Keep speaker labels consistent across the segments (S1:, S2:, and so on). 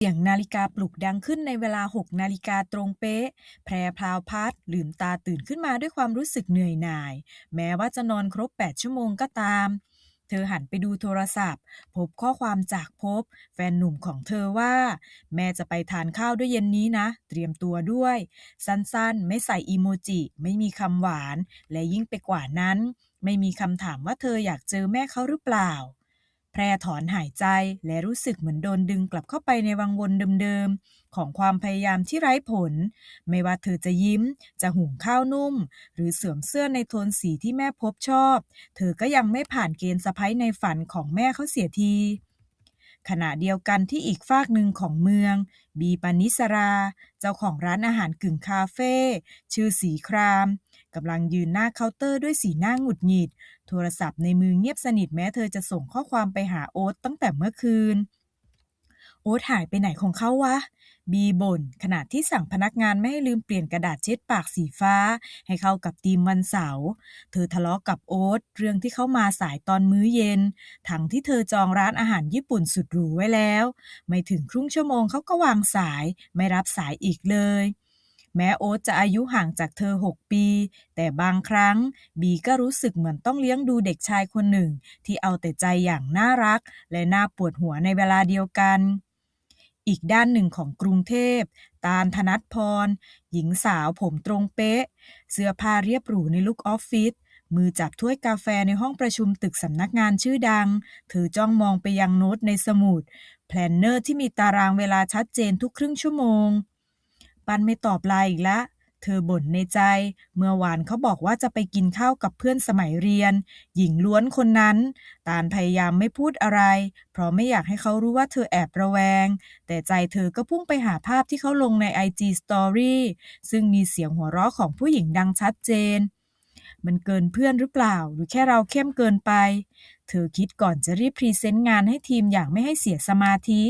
S1: เสียงนาฬิกาปลุกดังขึ้นในเวลา 6 นาฬิกาตรงเป๊ะ แพรพราวพัดลืมตาตื่นขึ้นมาด้วยความรู้สึกเหนื่อยหน่าย แม้ว่าจะนอนครบ 8 ชั่วโมงก็ตาม เธอหันไปดูโทรศัพท์ พบข้อความจากพบ แฟนหนุ่มของเธอว่า แม่จะไปทานข้าวด้วยเย็นนี้นะ เตรียมตัวด้วย สั้นๆ ไม่ใส่อีโมจิ ไม่มีคำหวาน และยิ่งไปกว่านั้น ไม่มีคำถามว่าเธออยากเจอแม่เขาหรือเปล่า แพรถอนหายใจและรู้สึกเหมือนโดนดึงกลับเข้าไปในวังวนเดิมๆ ของความพยายามที่ไร้ผล ไม่ว่าเธอจะยิ้ม จะหุงข้าวนุ่ม หรือสวมเสื้อในโทนสีที่แม่พบชอบ เธอก็ยังไม่ผ่านเกณฑ์สะใภ้ในฝันของแม่เขาเสียที ขณะเดียวกันที่อีกฝากหนึ่งของเมือง บีปานิสรา เจ้าของร้านอาหารกึ่งคาเฟ่ชื่อสีคราม กำลังยืนหน้าเคาน์เตอร์ด้วยสีหน้าหงุดหงิด โทรศัพท์ในมือเงียบสนิทแม้เธอจะส่งข้อความไปหาโอ๊ตตั้งแต่เมื่อคืน โอ๊ตหายไปไหนของเขาวะ บีบ่นขณะที่สั่งพนักงานไม่ให้ลืมเปลี่ยนกระดาษเช็ดปากสีฟ้า ให้เข้ากับธีมวันเสาร์ เธอทะเลาะกับโอ๊ตเรื่องที่เขามาสายตอนมื้อเย็น ทั้งที่เธอจองร้านอาหารญี่ปุ่นสุดหรูไว้แล้ว ไม่ถึงครึ่งชั่วโมงเขาก็วางสายไม่รับสายอีกเลย แม้โอ๊ตจะอายุห่างจากเธอ 6 ปี แต่บางครั้ง บีก็รู้สึกเหมือนต้องเลี้ยงดูเด็กชายคนหนึ่ง ที่เอาแต่ใจอย่างน่ารัก และน่าปวดหัวในเวลาเดียวกัน อีกด้านหนึ่งของกรุงเทพ ตาลธนัทพร หญิงสาวผมตรงเป๊ะ เสื้อผ้าเรียบหรูในลุคออฟฟิศมือจับถ้วยกาแฟในห้องประชุมตึกสำนักงานชื่อดังเธอจ้องมองไปยังโน้ตในสมุด แพลนเนอร์ที่มีตารางเวลาชัดเจนทุกครึ่งชั่วโมง ปันไม่ตอบไลน์อีกละ เธอบ่นในใจ เมื่อวานเขาบอกว่าจะไปกินข้าวกับเพื่อนสมัยเรียน หญิงล้วนคนนั้น ตาลพยายามไม่พูดอะไร เพราะไม่อยากให้เขารู้ว่าเธอแอบระแวง แต่ใจเธอก็พุ่งไปหาภาพที่เขาลงใน IG Story ซึ่งมีเสียงหัวเราะของผู้หญิงดังชัดเจน มันเกินเพื่อนหรือเปล่า หรือแค่เราเข้มเกินไป เธอคิดก่อนจะรีบพรีเซนต์งานให้ทีมอย่างไม่ให้เสียสมาธิ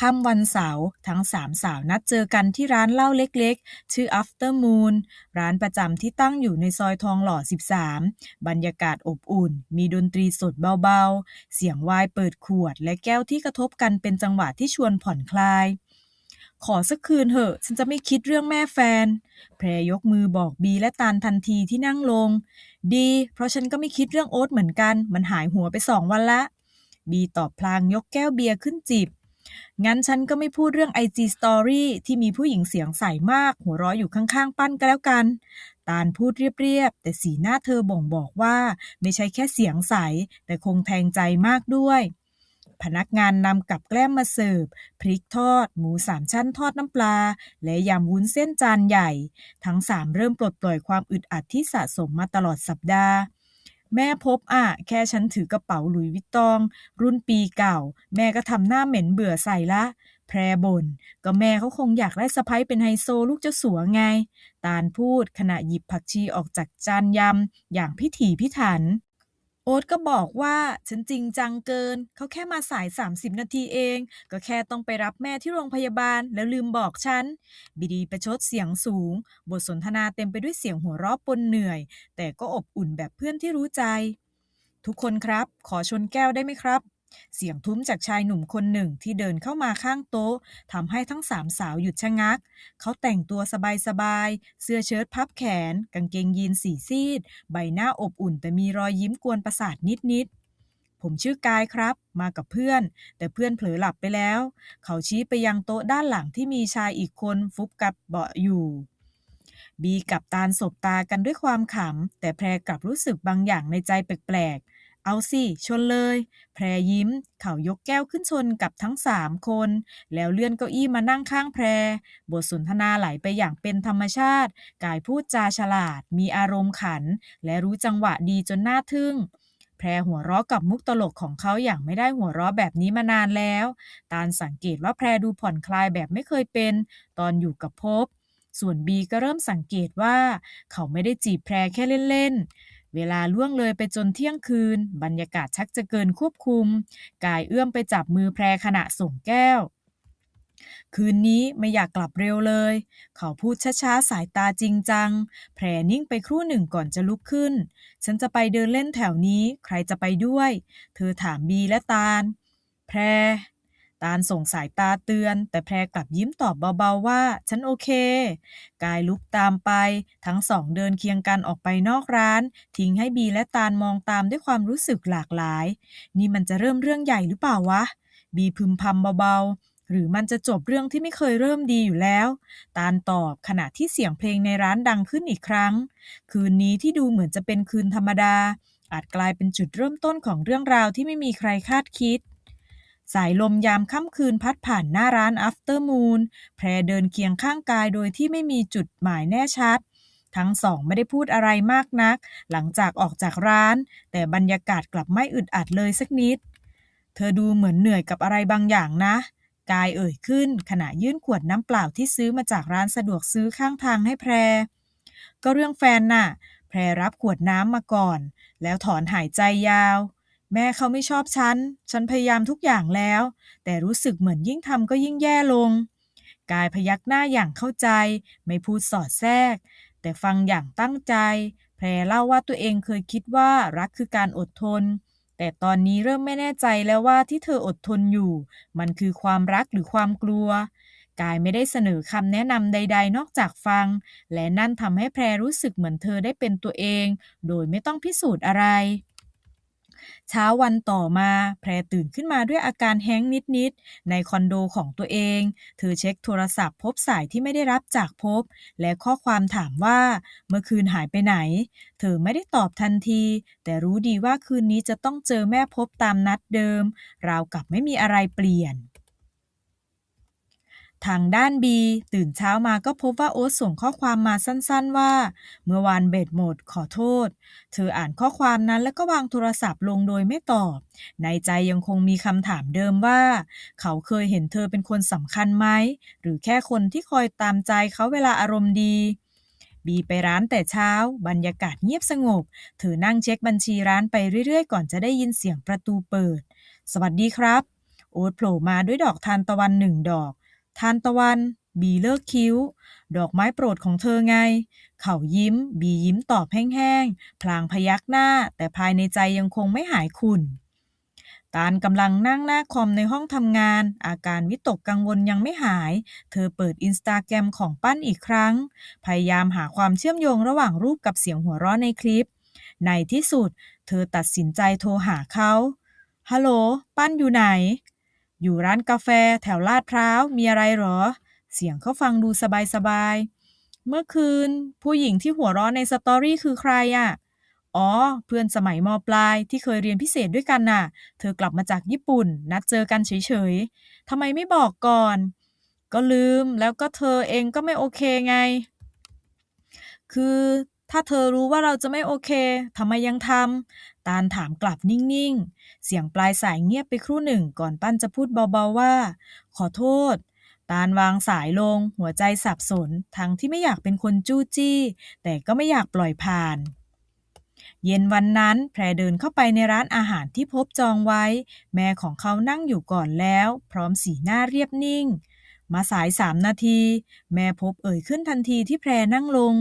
S1: ค่ำวันเสาร์ทั้งสามสาวนัดเจอกันที่ร้านเหล้าเล็กๆ ชื่อ After Moon ร้านประจำที่ตั้งอยู่ในซอยทองหล่อ 13 บรรยากาศอบอุ่น มีดนตรีสดเบาๆ เสียงวายเปิดขวด และแก้วที่กระทบกันเป็นจังหวะที่ชวนผ่อนคลายขอสักคืนเหอะ ฉันจะไม่คิดเรื่องแม่แฟน แพรยกมือบอกบีและตาลทันทีที่นั่งลง ดี เพราะฉันก็ไม่คิดเรื่องโอ๊ตเหมือนกัน มันหายหัวไปสองวันละ บีตอบพลางยกแก้วเบียร์ขึ้นจิบ งั้นฉันก็ไม่พูดเรื่อง IG Story ที่มีผู้หญิงเสียงใสมาก หัวเราะอยู่ข้างๆ ปั้นก็แล้วกัน ตาลพูดเรียบๆ แต่สีหน้าเธอบ่งบอกว่า ไม่ใช่แค่เสียงใส แต่คงแทงใจมากด้วย พนักงานนำกับแกล้มมาเสิร์ฟพริกทอด หมูสามชั้นทอดน้ำปลา และยำวุ้นเส้นจานใหญ่ ทั้งสามเริ่มปลดปล่อยความอึดอัดที่สะสมมาตลอดสัปดาห์ แม่พบอะแค่ฉันถือกระเป๋าหลุยวิตตอง รุ่นปีเก่า แม่ก็ทำหน้าเหม็นเบื่อใส่ละ แพรบน่นก็แม่เขาคงอยากได้สะพ้ยเป็นไฮโซลูกเจ้าสัวไง ตาลพูดขณะหยิบผักชีออกจากจานยำ อย่างพิถีพิถัน โอ๊ตก็บอกว่าฉันจริงจังเกิน เขาแค่มาสาย 30 นาทีเอง ก็แค่ต้องไปรับแม่ที่โรงพยาบาลแล้วลืมบอกฉัน บิดีประชดเสียงสูง บทสนทนาเต็มไปด้วยเสียงหัวเราะปนเหนื่อย แต่ก็อบอุ่นแบบเพื่อนที่รู้ใจ ทุกคนครับ ขอชนแก้วได้ไหมครับ เสียงทุ้มจากชายหนุ่มคนหนึ่งที่เดินเข้ามาข้างโต๊ะทำให้ทั้งสามสาวหยุดชะงัก เขาแต่งตัวสบายๆ เสื้อเชิ้ตพับแขน กางเกงยีนสีซีด ใบหน้าอบอุ่นแต่มีรอยยิ้มกวนประสาทนิดๆผมชื่อกายครับ มากับเพื่อน แต่เพื่อนเผลอหลับไปแล้ว เขาชี้ไปยังโต๊ะด้านหลังที่มีชายอีกคนฟุบกับเบาะอยู่ บีกับตาลสบตากันด้วยความขำ แต่แพรกลับรู้สึกบางอย่างในใจแปลกๆ เอาสิ ชนเลย แพรยิ้ม เขายกแก้วขึ้นชนกับทั้งสามคน แล้วเลื่อนเก้าอี้มานั่งข้างแพร บทสนทนาไหลไปอย่างเป็นธรรมชาติ กายพูดจาฉลาด มีอารมณ์ขัน และรู้จังหวะดีจนน่าทึ่งแพรหัวเราะกับมุกตลกของเขาอย่างไม่ได้หัวเราะแบบนี้มานานแล้ว ตาลสังเกตว่าแพรดูผ่อนคลายแบบไม่เคยเป็น ตอนอยู่กับภพส่วนบีก็เริ่มสังเกตว่า เขาไม่ได้จีบแพรแค่เล่น ๆ เวลาล่วงเลยไปจนเที่ยงคืน บรรยากาศชักจะเกินควบคุม กายเอื้อมไปจับมือแพรขณะส่งแก้ว คืนนี้ไม่อยากกลับเร็วเลย เขาพูดช้าๆ สายตาจริงจัง แพรนิ่งไปครู่หนึ่งก่อนจะลุกขึ้น ฉันจะไปเดินเล่นแถวนี้ ใครจะไปด้วย เธอถามบีและตาล แพร ตาลส่งสายตาเตือน แต่แพรกลับยิ้มตอบเบาๆว่า ฉันโอเค กายลุกตามไป ทั้งสองเดินเคียงกันออกไปนอกร้าน ทิ้งให้บีและตาลมองตามด้วยความรู้สึกหลากหลาย นี่มันจะเริ่มเรื่องใหญ่หรือเปล่าวะ บีพึมพำเบาๆ หรือมันจะจบเรื่องที่ไม่เคยเริ่มดีอยู่แล้ว ตาลตอบขณะที่เสียงเพลงในร้านดังขึ้นอีกครั้ง คืนนี้ที่ดูเหมือนจะเป็นคืนธรรมดา อาจกลายเป็นจุดเริ่มต้นของเรื่องราวที่ไม่มีใครคาดคิด สายลมยามค่ำคืนพัดผ่านหน้าร้าน After Moon แพรเดินเคียงข้างกายโดยที่ไม่มีจุดหมายแน่ชัด ทั้งสองไม่ได้พูดอะไรมากนัก หลังจากออกจากร้าน แต่บรรยากาศกลับไม่อึดอัดเลยสักนิด เธอดูเหมือนเหนื่อยกับอะไรบางอย่างนะ กายเอ่ยขึ้น ขณะยื่นขวดน้ำเปล่าที่ซื้อมาจากร้านสะดวกซื้อข้างทางให้แพร ก็เรื่องแฟนน่ะ แพรรับขวดน้ำมาก่อน แล้วถอนหายใจยาว แม่เขาไม่ชอบฉัน ฉันพยายามทุกอย่างแล้ว แต่รู้สึกเหมือนยิ่งทำก็ยิ่งแย่ลง กายพยักหน้าอย่างเข้าใจ ไม่พูดสอดแทรก แต่ฟังอย่างตั้งใจ แพรเล่าว่าตัวเองเคยคิดว่ารักคือการอดทน แต่ตอนนี้เริ่มไม่แน่ใจแล้วว่าที่เธออดทนอยู่ มันคือความรักหรือความกลัว กายไม่ได้เสนอคำแนะนำใด ๆ นอกจากฟัง และนั่นทำให้แพรรู้สึกเหมือนเธอได้เป็นตัวเอง โดยไม่ต้องพิสูจน์อะไร เช้าวันต่อมา แพรตื่นขึ้นมาด้วยอาการแห้งนิดๆในคอนโดของตัวเอง เธอเช็คโทรศัพท์พบสายที่ไม่ได้รับจากพบ และข้อความถามว่า เมื่อคืนหายไปไหน เธอไม่ได้ตอบทันที แต่รู้ดีว่าคืนนี้จะต้องเจอแม่พบตามนัดเดิม ราวกับไม่มีอะไรเปลี่ยน ทางด้านบีตื่นเช้ามาก็พบว่าโอ๊ตส่งข้อความมาสั้นๆว่า เมื่อวานเบดหมดขอโทษ เธออ่านข้อความนั้นแล้วก็วางโทรศัพท์ลงโดยไม่ตอบ ในใจยังคงมีคำถามเดิมว่า เขาเคยเห็นเธอเป็นคนสำคัญไหม หรือแค่คนที่คอยตามใจเขาเวลาอารมณ์ดีบีไปร้านแต่เช้า บรรยากาศเงียบสงบ เธอนั่งเช็คบัญชีร้านไปเรื่อยๆ ก่อนจะได้ยินเสียงประตูเปิด สวัสดีครับ โอ๊ตโผล่มาด้วยดอกทานตะวันหนึ่งดอก ทานตะวัน บีเลิกคิ้ว ดอกไม้โปรดของเธอไง เขายิ้ม บียิ้มตอบแห้งๆ พลางพยักหน้า แต่ภายในใจยังคงไม่หายขุ่น ตาลกำลังนั่งหน้าคอมในห้องทำงาน อาการวิตกกังวลยังไม่หาย เธอเปิดอินสตาแกรมของปั้นอีกครั้ง พยายามหาความเชื่อมโยงระหว่างรูปกับเสียงหัวเราะในคลิป ในที่สุด เธอตัดสินใจโทรหาเขาฮัลโหล ปั้นอยู่ไหน อยู่ร้านกาแฟแถวลาดพร้าว มีอะไรหรอ เสียงเขาฟังดูสบายๆเมื่อคืน ผู้หญิงที่หัวเราะในสตอรี่คือใครอะ อ๋อ เพื่อนสมัยมปลายที่เคยเรียนพิเศษด้วยกันน่ะ เธอกลับมาจากญี่ปุ่น นัดเจอกันเฉยๆทำไมไม่บอกก่อน ก็ลืมแล้วก็เธอเองก็ไม่โอเคไง คือ ถ้าเธอรู้ว่าเราจะไม่โอเคทำไมยังทำตาลถามกลับนิ่งๆ เสียงปลายสายเงียบไปครู่หนึ่งก่อนปั้นจะพูดเบาๆว่า ขอโทษ ตาลวางสายลง หัวใจสับสน ทั้งที่ไม่อยากเป็นคนจู้จี้ แต่ก็ไม่อยากปล่อยผ่านเย็นวันนั้นแพรเดินเข้าไปในร้านอาหารที่พบจองไว้ แม่ของเขานั่งอยู่ก่อนแล้ว พร้อมสีหน้าเรียบนิ่ง มาสายสามนาที แม่พบเอ่ยขึ้นทันทีที่แพรนั่งลง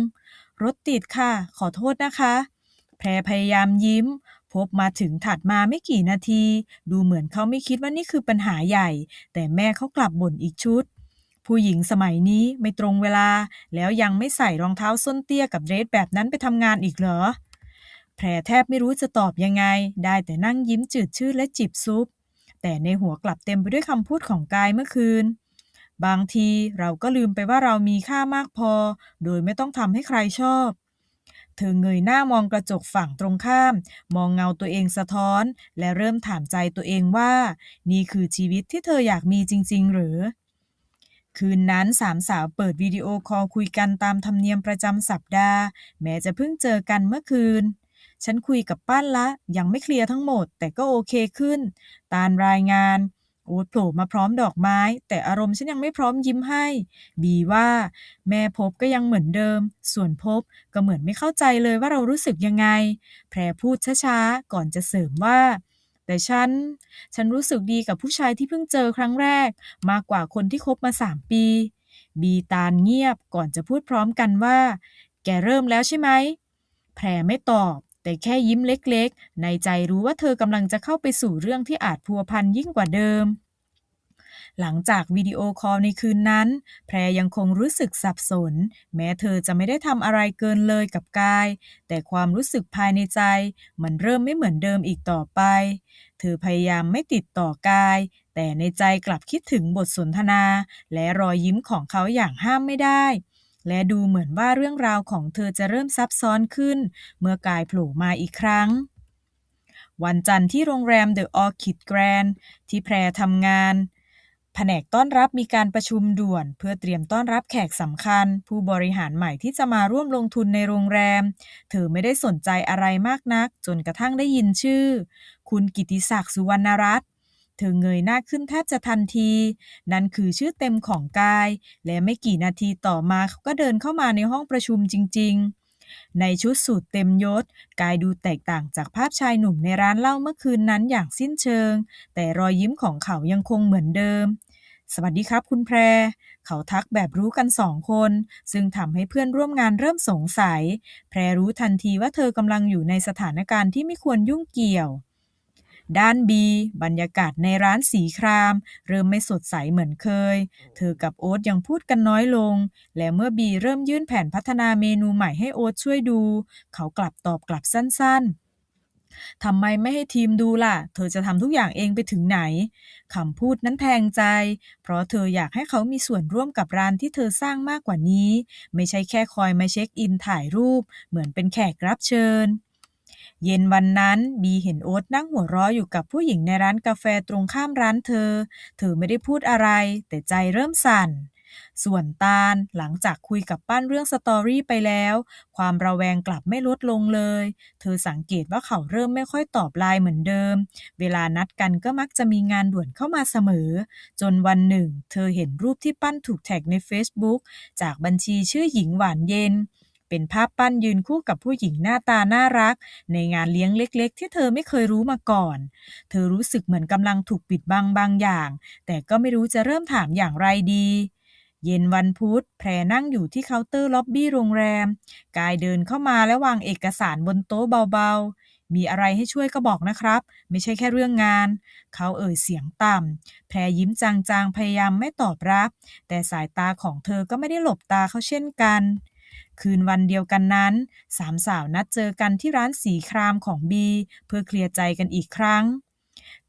S1: รถติดค่ะ ขอโทษนะคะ แพรพยายามยิ้ม พบมาถึงถัดมาไม่กี่นาที ดูเหมือนเขาไม่คิดว่านี่คือปัญหาใหญ่ แต่แม่เขากลับบ่นอีกชุด ผู้หญิงสมัยนี้ไม่ตรงเวลา แล้วยังไม่ใส่รองเท้าส้นเตี้ยกับเดรสแบบนั้นไปทำงานอีกเหรอ แพรแทบไม่รู้จะตอบยังไง ได้แต่นั่งยิ้มจืดชืดและจิบซุปแต่ในหัวกลับเต็มไปด้วยคำพูดของกายเมื่อคืน บางทีเราก็ลืมไปว่าเรามีค่ามากพอ โดยไม่ต้องทำให้ใครชอบ เธอเงยหน้ามองกระจกฝั่งตรงข้าม มองเงาตัวเองสะท้อน และเริ่มถามใจตัวเองว่า นี่คือชีวิตที่เธออยากมีจริง ๆ หรือ คืนนั้นสามสาวเปิดวิดีโอคอลคุยกันตามธรรมเนียมประจำสัปดาห์ แม้จะเพิ่งเจอกันเมื่อคืนฉันคุยกับปั้นละ ยังไม่เคลียร์ทั้งหมด แต่ก็โอเคขึ้น ตาลรายงาน โอ๊ตโผล่มาพร้อมดอกไม้ แต่อารมณ์ฉันยังไม่พร้อมยิ้มให้ บีว่า แม่พบก็ยังเหมือนเดิม ส่วนพบก็เหมือนไม่เข้าใจเลยว่าเรารู้สึกยังไง แพรพูดช้าๆ ก่อนจะเสริมว่า แต่ฉัน ฉันรู้สึกดีกับผู้ชายที่เพิ่งเจอครั้งแรก มากกว่าคนที่คบมาสามปี บีตาลเงียบก่อนจะพูดพร้อมกันว่า แกเริ่มแล้วใช่ไหม แพรไม่ตอบ แต่แค่ยิ้มเล็กๆ ในใจรู้ว่าเธอกำลังจะเข้าไปสู่เรื่องที่อาจพัวพันยิ่งกว่าเดิม หลังจากวิดีโอคอลในคืนนั้น แพรยังคงรู้สึกสับสน แม้เธอจะไม่ได้ทำอะไรเกินเลยกับกาย แต่ความรู้สึกภายในใจ มันเริ่มไม่เหมือนเดิมอีกต่อไป เธอพยายามไม่ติดต่อกาย แต่ในใจกลับคิดถึงบทสนทนา และรอยยิ้มของเขาอย่างห้ามไม่ได้ และดูเหมือนว่าเรื่องราวของเธอจะเริ่มซับซ้อนขึ้น เมื่อกายโผล่มาอีกครั้ง วันจันทร์ที่โรงแรมเดอะออคิดแกรนที่แพรทำงานแผนกต้อนรับมีการประชุมด่วน เพื่อเตรียมต้อนรับแขกสำคัญ ผู้บริหารใหม่ที่จะมาร่วมลงทุนในโรงแรม เธอไม่ได้สนใจอะไรมากนัก จนกระทั่งได้ยินชื่อ คุณกิติศักดิ์สุวรรณรัตน์ เธอเงยหน้าขึ้นแทบจะทันที นั่นคือชื่อเต็มของกาย และไม่กี่นาทีต่อมาเขาก็เดินเข้ามาในห้องประชุมจริง ๆ ในชุดสูทเต็มยศ กายดูแตกต่างจากภาพชายหนุ่มในร้านเหล้าเมื่อคืนนั้นอย่างสิ้นเชิง แต่รอยยิ้มของเขายังคงเหมือนเดิม สวัสดีครับคุณแพร เขาทักแบบรู้กันสองคน ซึ่งทำให้เพื่อนร่วมงานเริ่มสงสัย แพรรู้ทันทีว่าเธอกำลังอยู่ในสถานการณ์ที่ไม่ควรยุ่งเกี่ยว ด้านบีบรรยากาศในร้านสีคราม เริ่มไม่สดใสเหมือนเคย เธอกับโอ๊ตยังพูดกันน้อยลง และเมื่อบีเริ่มยื่นแผนพัฒนาเมนูใหม่ให้โอ๊ตช่วยดู เขากลับตอบกลับสั้นๆทำไมไม่ให้ทีมดูล่ะ เธอจะทำทุกอย่างเองไปถึงไหน คำพูดนั้นแทงใจ เพราะเธออยากให้เขามีส่วนร่วมกับร้านที่เธอสร้างมากกว่านี้ ไม่ใช่แค่คอยมาเช็คอินถ่ายรูป เหมือนเป็นแขกรับเชิญ เย็นวันนั้นบีเห็นโอ๊ตนั่งหัวเราะอยู่กับผู้หญิงในร้านกาแฟตรงข้ามร้านเธอ เธอไม่ได้พูดอะไร แต่ใจเริ่มสั่น ส่วนตาลหลังจากคุยกับปั้นเรื่องสตอรี่ไปแล้ว ความระแวงกลับไม่ลดลงเลย เธอสังเกตว่าเขาเริ่มไม่ค่อยตอบไลน์เหมือนเดิม เวลานัดกันก็มักจะมีงานด่วนเข้ามาเสมอ จนวันหนึ่ง เธอเห็นรูปที่ปั้นถูกแท็กใน Facebook จากบัญชีชื่อหญิงหวานเย็น เป็นภาพปั้นยืนคู่กับผู้หญิงหน้าตาน่ารัก ในงานเลี้ยงเล็ก ๆ ที่เธอไม่เคยรู้มาก่อน เธอรู้สึกเหมือนกำลังถูกปิดบังบางอย่าง แต่ก็ไม่รู้จะเริ่มถามอย่างไรดีเย็นวันพุธแพรนั่งอยู่ที่เคาน์เตอร์ล็อบบี้โรงแรม กายเดินเข้ามาและวางเอกสารบนโต๊ะเบาๆ มีอะไรให้ช่วยก็บอกนะครับ ไม่ใช่แค่เรื่องงาน เขาเอ่ยเสียงต่ำ แพรยิ้มจางๆ พยายามไม่ตอบรับ แต่สายตาของเธอก็ไม่ได้หลบตาเขาเช่นกัน คืนวันเดียวกันนั้นสามสาวนัดเจอกันที่ร้านสีครามของบีเพื่อเคลียร์ใจกันอีกครั้ง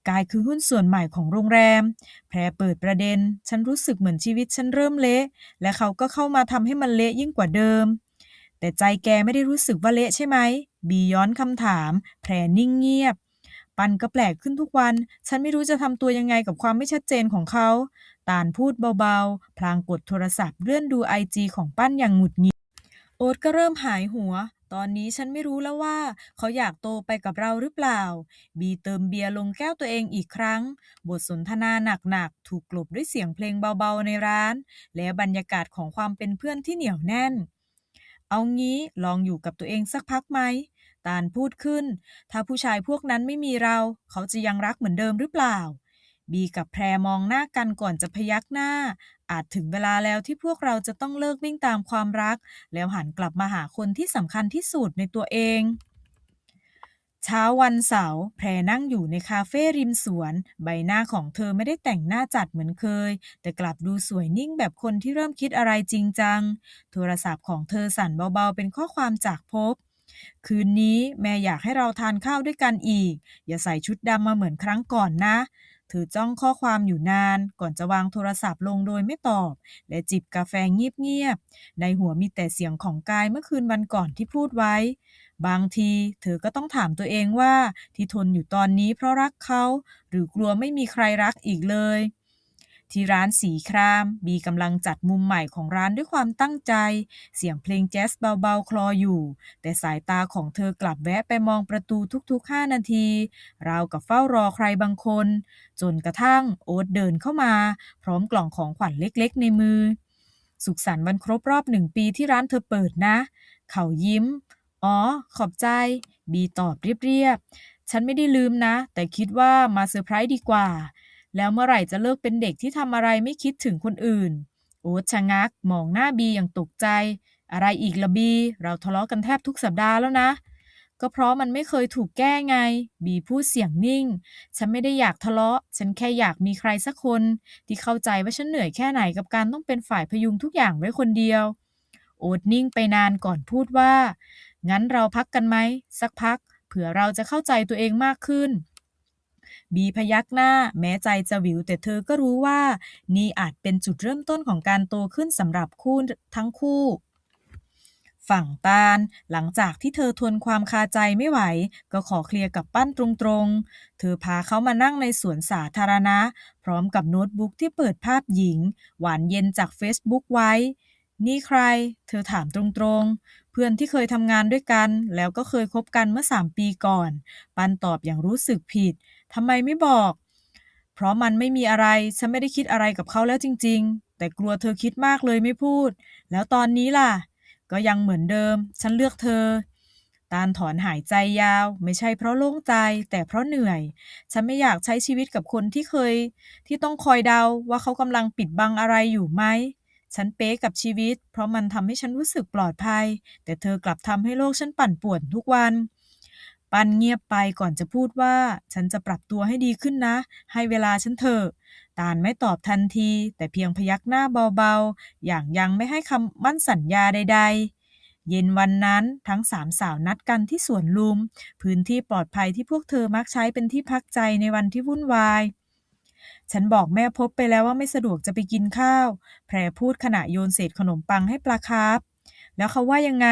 S1: กายคือหุ้นส่วนใหม่ของโรงแรม แพรเปิดประเด็น ฉันรู้สึกเหมือนชีวิตฉันเริ่มเละ และเขาก็เข้ามาทำให้มันเละยิ่งกว่าเดิม แต่ใจแกไม่ได้รู้สึกว่าเละใช่ไหม บีย้อนคำถาม แพรนิ่งเงียบปันก็แปลกขึ้นทุกวัน ฉันไม่รู้จะทำตัวยังไงกับความไม่ชัดเจนของเขา ตาลพูดเบาๆ พลางกดโทรศัพท์เลื่อนดูไอจีของปั้นอย่างหงุดหงิด โอ๊ตก็เริ่มหายหัว ตอนนี้ฉันไม่รู้แล้วว่า เขาอยากโตไปกับเราหรือเปล่า บีเติมเบียร์ลงแก้วตัวเองอีกครั้ง บทสนทนาหนักๆ ถูกกลบด้วยเสียงเพลงเบาๆในร้าน และบรรยากาศของความเป็นเพื่อนที่เหนียวแน่น เอางี้ลองอยู่กับตัวเองสักพักไหม ตาลพูดขึ้น ถ้าผู้ชายพวกนั้นไม่มีเรา เขาจะยังรักเหมือนเดิมหรือเปล่า บีกับแพรมองหน้ากันก่อนจะพยักหน้า อาจถึงเวลาแล้วที่พวกเราจะต้องเลิกวิ่งตามความรัก แล้วหันกลับมาหาคนที่สำคัญที่สุดในตัวเองเช้าวันเสาร์แพรนั่งอยู่ในคาเฟ่ริมสวน ใบหน้าของเธอไม่ได้แต่งหน้าจัดเหมือนเคย แต่กลับดูสวยนิ่งแบบคนที่เริ่มคิดอะไรจริงจัง โทรศัพท์ของเธอสั่นเบาๆ เป็นข้อความจากพบ คืนนี้แม่อยากให้เราทานข้าวด้วยกันอีก อย่าใส่ชุดดำมาเหมือนครั้งก่อนนะ เธอจ้องข้อความอยู่นานก่อนจะวางโทรศัพท์ลงโดยไม่ตอบ และจิบกาแฟเงียบๆในหัวมีแต่เสียงของกายเมื่อคืนวันก่อนที่พูดไว้ บางทีเธอก็ต้องถามตัวเองว่าที่ทนอยู่ตอนนี้เพราะรักเขา หรือกลัวไม่มีใครรักอีกเลย ที่ร้านสีคราม บีกำลังจัดมุมใหม่ของร้านด้วยความตั้งใจ เสียงเพลงแจ๊สเบาๆ คลออยู่ แต่สายตาของเธอกลับแวะไปมองประตูทุกๆ 5 นาที ราวกับเฝ้ารอใครบางคน จนกระทั่งโอ๊ตเดินเข้ามา พร้อมกล่องของขวัญเล็กๆ ในมือ สุขสันต์วันครบรอบหนึ่งปีที่ร้านเธอเปิดนะ เขายิ้ม อ๋อ ขอบใจ บีตอบเรียบๆฉันไม่ได้ลืมนะ แต่คิดว่ามาเซอร์ไพรส์ดีกว่า แล้วเมื่อไหร่จะเลิกเป็นเด็กที่ทำอะไรไม่คิดถึงคนอื่น โอ๊ตชะงัก มองหน้าบีอย่างตกใจ อะไรอีกละบี เราทะเลาะกันแทบทุกสัปดาห์แล้วนะ ก็เพราะมันไม่เคยถูกแก้ไง บีพูดเสียงนิ่ง ฉันไม่ได้อยากทะเลาะ ฉันแค่อยากมีใครสักคน ที่เข้าใจว่าฉันเหนื่อยแค่ไหนกับการต้องเป็นฝ่ายพยุงทุกอย่างไว้คนเดียว โอ๊ตนิ่งไปนานก่อนพูดว่า งั้นเราพักกันไหมสักพัก เผื่อเราจะเข้าใจตัวเองมากขึ้น บีพยักหน้า แม้ใจจะวิว แต่เธอก็รู้ว่า นี่อาจเป็นจุดเริ่มต้นของการโตขึ้นสำหรับคู่ทั้งคู่ฝั่งตาล หลังจากที่เธอทนความคาใจไม่ไหว ก็ขอเคลียร์กับปั้นตรงๆ เธอพาเขามานั่งในสวนสาธารณะ พร้อมกับโน้ตบุ๊กที่เปิดภาพหญิง หวานเย็นจากเฟซบุ๊กไว้ นี่ใคร เธอถามตรงๆ เพื่อนที่เคยทำงานด้วยกัน แล้วก็เคยคบกันเมื่อสามปีก่อน ปันตอบอย่างรู้สึกผิด ทำไมไม่บอก เพราะมันไม่มีอะไร ฉันไม่ได้คิดอะไรกับเขาแล้วจริง ๆ แต่กลัวเธอคิดมากเลยไม่พูด แล้วตอนนี้ล่ะ ก็ยังเหมือนเดิม ฉันเลือกเธอ ตาลถอนหายใจยาว ไม่ใช่เพราะโล่งใจ แต่เพราะเหนื่อย ฉันไม่อยากใช้ชีวิตกับคนที่เคย ที่ต้องคอยเดาว่าเขากำลังปิดบังอะไรอยู่ไหมฉันเป๊ะกับชีวิต เพราะมันทำให้ฉันรู้สึกปลอดภัย แต่เธอกลับทำให้โลกฉันปั่นป่วนทุกวัน ปันเงียบไปก่อนจะพูดว่า ฉันจะปรับตัวให้ดีขึ้นนะ ให้เวลาฉันเถอะ ตาลไม่ตอบทันที แต่เพียงพยักหน้าเบาๆ อย่างยังไม่ให้คำมั่นสัญญาใด ๆเย็นวันนั้นทั้งสามสาวนัดกันที่สวนลุม พื้นที่ปลอดภัยที่พวกเธอมักใช้เป็นที่พักใจในวันที่วุ่นวาย ฉันบอกแม่พบไปแล้วว่าไม่สะดวกจะไปกินข้าว แพรพูดขณะโยนเศษขนมปังให้ปลาคาร์ฟแล้วเขาว่ายังไง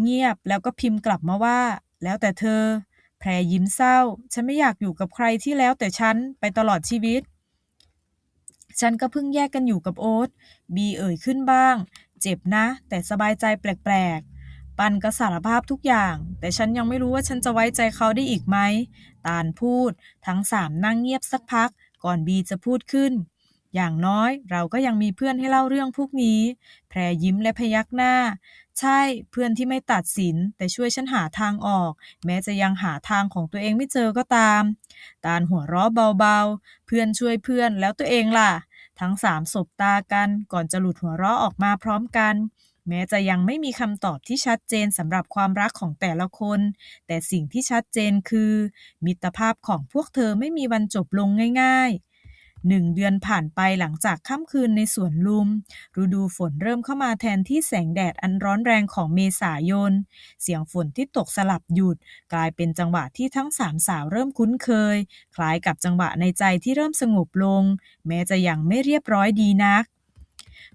S1: เงียบแล้วก็พิมพ์กลับมาว่า แล้วแต่เธอ แพรยิ้มเศร้า ฉันไม่อยากอยู่กับใครที่แล้วแต่ฉันไปตลอดชีวิต ฉันก็เพิ่งแยกกันอยู่กับโอ๊ต บีเอ่ยขึ้นบ้าง เจ็บนะ แต่สบายใจแปลกๆ ปันก็สารภาพทุกอย่าง แต่ฉันยังไม่รู้ว่าฉันจะไว้ใจเขาได้อีกไหม ตาลพูด ทั้งสามนั่งเงียบสักพัก ก่อนบีจะพูดขึ้น อย่างน้อยเราก็ยังมีเพื่อนให้เล่าเรื่องพวกนี้ แพรยิ้มและพยักหน้า ใช่เพื่อนที่ไม่ตัดสิน แต่ช่วยฉันหาทางออก แม้จะยังหาทางของตัวเองไม่เจอก็ตาม ตาลหัวเราะเบาๆ เพื่อนช่วยเพื่อนแล้วตัวเองล่ะ ทั้งสามสบตากันก่อนจะหลุดหัวเราะออกมาพร้อมกันแม้จะยังไม่มีคำตอบที่ชัดเจนสำหรับความรักของแต่ละคน แต่สิ่งที่ชัดเจนคือ มิตรภาพของพวกเธอไม่มีวันจบลงง่าย ๆ หนึ่งเดือนผ่านไปหลังจากค่ำคืนในสวนลุม ฤดูฝนเริ่มเข้ามาแทนที่แสงแดดอันร้อนแรงของเมษายน เสียงฝนที่ตกสลับหยุด กลายเป็นจังหวะที่ทั้งสามสาวเริ่มคุ้นเคย คล้ายกับจังหวะในใจที่เริ่มสงบลง แม้จะยังไม่เรียบร้อยดีนัก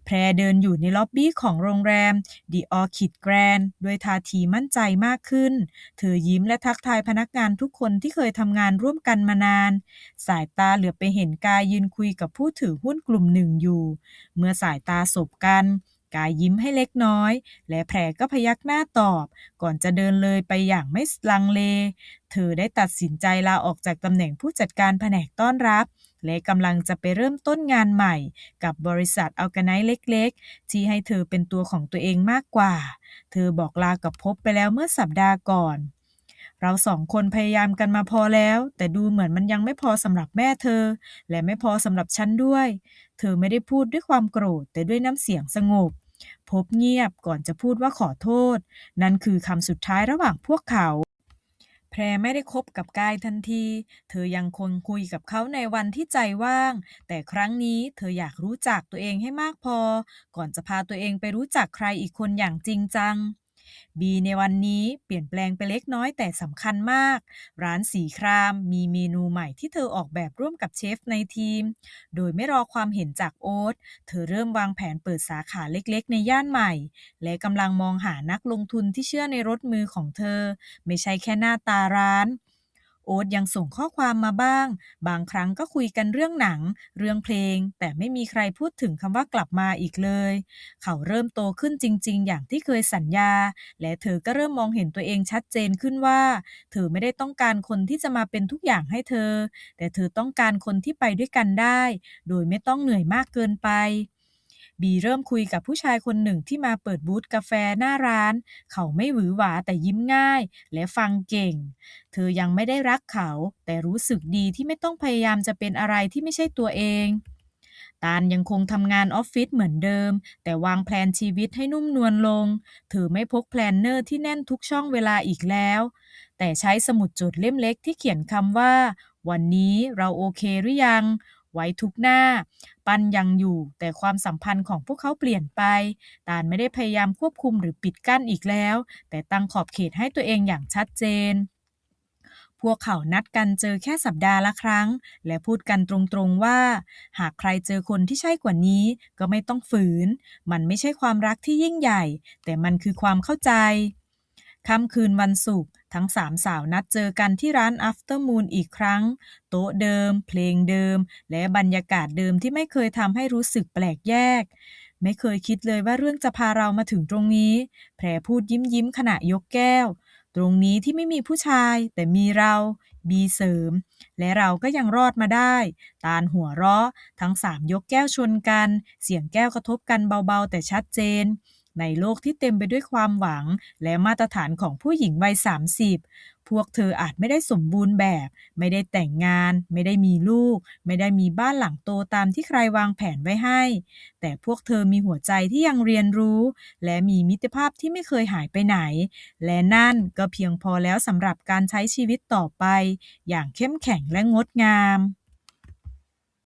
S1: แพรเดินอยู่ในล็อบบี้ของโรงแรม The Orchid Grand ด้วยท่าทีมั่นใจมากขึ้น เธอยิ้มและทักทายพนักงานทุกคนที่เคยทำงานร่วมกันมานาน สายตาเหลือไปเห็นกายยืนคุยกับผู้ถือหุ้นกลุ่มหนึ่งอยู่ เมื่อสายตาสบกันกายยิ้มให้เล็กน้อย และแพรก็พยักหน้าตอบ ก่อนจะเดินเลยไปอย่างไม่ลังเล เธอได้ตัดสินใจลาออกจากตำแหน่งผู้จัดการแผนกต้อนรับ และกำลังจะไปเริ่มต้นงานใหม่ กับบริษัทออแกไนซ์เล็กๆ ที่ให้เธอเป็นตัวของตัวเองมากกว่า เธอบอกลากับพบไปแล้วเมื่อสัปดาห์ก่อนเราสองคนพยายามกันมาพอแล้ว แต่ดูเหมือนมันยังไม่พอสำหรับแม่เธอ และไม่พอสำหรับฉันด้วย เธอไม่ได้พูดด้วยความโกรธ แต่ด้วยน้ำเสียงสงบ พบเงียบก่อนจะพูดว่าขอโทษ นั่นคือคำสุดท้ายระหว่างพวกเขา พรไม่ได้คบกับกายทันที เธอยังคงคุยกับเขาในวันที่ใจว่าง แต่ครั้งนี้เธออยากรู้จักตัวเองให้มากพอ ก่อนจะพาตัวเองไปรู้จักใครอีกคนอย่างจริงจัง บีในวันนี้เปลี่ยนแปลงไปเล็กน้อยแต่สำคัญมาก ร้านสีครามมีเมนูใหม่ที่เธอออกแบบร่วมกับเชฟในทีม โดยไม่รอความเห็นจากโอ๊ต เธอเริ่มวางแผนเปิดสาขาเล็กๆ ในย่านใหม่ และกำลังมองหานักลงทุนที่เชื่อในรถมือของเธอ ไม่ใช่แค่หน้าตาร้าน โอ๊ตยังส่งข้อความมาบ้าง บางครั้งก็คุยกันเรื่องหนัง เรื่องเพลง แต่ไม่มีใครพูดถึงคำว่ากลับมาอีกเลย เขาเริ่มโตขึ้นจริง ๆ อย่างที่เคยสัญญา และเธอก็เริ่มมองเห็นตัวเองชัดเจนขึ้นว่า เธอไม่ได้ต้องการคนที่จะมาเป็นทุกอย่างให้เธอ แต่เธอต้องการคนที่ไปด้วยกันได้ โดยไม่ต้องเหนื่อยมากเกินไป บีเริ่มคุยกับผู้ชายคนหนึ่งที่มาเปิดบูธกาแฟหน้าร้าน เขาไม่หวือหวาแต่ยิ้มง่าย และฟังเก่ง เธอยังไม่ได้รักเขา แต่รู้สึกดีที่ไม่ต้องพยายามจะเป็นอะไรที่ไม่ใช่ตัวเองตาลยังคงทำงานออฟฟิศเหมือนเดิม แต่วางแผนชีวิตให้นุ่มนวลลง เธอไม่พกแพลนเนอร์ที่แน่นทุกช่องเวลาอีกแล้ว แต่ใช้สมุดจดเล่มเล็กที่เขียนคำว่า วันนี้เราโอเคหรือยัง ไว้ทุกหน้า ปันยังอยู่ แต่ความสัมพันธ์ของพวกเขาเปลี่ยนไป ตาลไม่ได้พยายามควบคุมหรือปิดกั้นอีกแล้ว แต่ตั้งขอบเขตให้ตัวเองอย่างชัดเจนพวกเขานัดกันเจอแค่สัปดาห์ละครั้ง และพูดกันตรงๆว่า หากใครเจอคนที่ใช่กว่านี้ ก็ไม่ต้องฝืน มันไม่ใช่ความรักที่ยิ่งใหญ่ แต่มันคือความเข้าใจค่ำคืนวันศุกร์ ทั้งสามสาวนัดเจอกันที่ร้าน After Moon อีกครั้ง โต๊ะเดิม เพลงเดิม และบรรยากาศเดิมที่ไม่เคยทำให้รู้สึกแปลกแยก ไม่เคยคิดเลยว่าเรื่องจะพาเรามาถึงตรงนี้ แพรพูดยิ้มยิ้มขณะยกแก้ว ตรงนี้ที่ไม่มีผู้ชาย แต่มีเราบีเสริม และเราก็ยังรอดมาได้ ตาลหัวเราะ ทั้งสามยกแก้วชนกัน เสียงแก้วกระทบกันเบาๆ แต่ชัดเจน ในโลกที่เต็มไปด้วยความหวัง และมาตรฐานของผู้หญิงวัย 30 พวกเธออาจไม่ได้สมบูรณ์แบบ ไม่ได้แต่งงาน ไม่ได้มีลูก ไม่ได้มีบ้านหลังโตตามที่ใครวางแผนไว้ให้ แต่พวกเธอมีหัวใจที่ยังเรียนรู้ และมีมิตรภาพที่ไม่เคยหายไปไหน และนั่นก็เพียงพอแล้วสำหรับการใช้ชีวิตต่อไป อย่างเข้มแข็งและงดงาม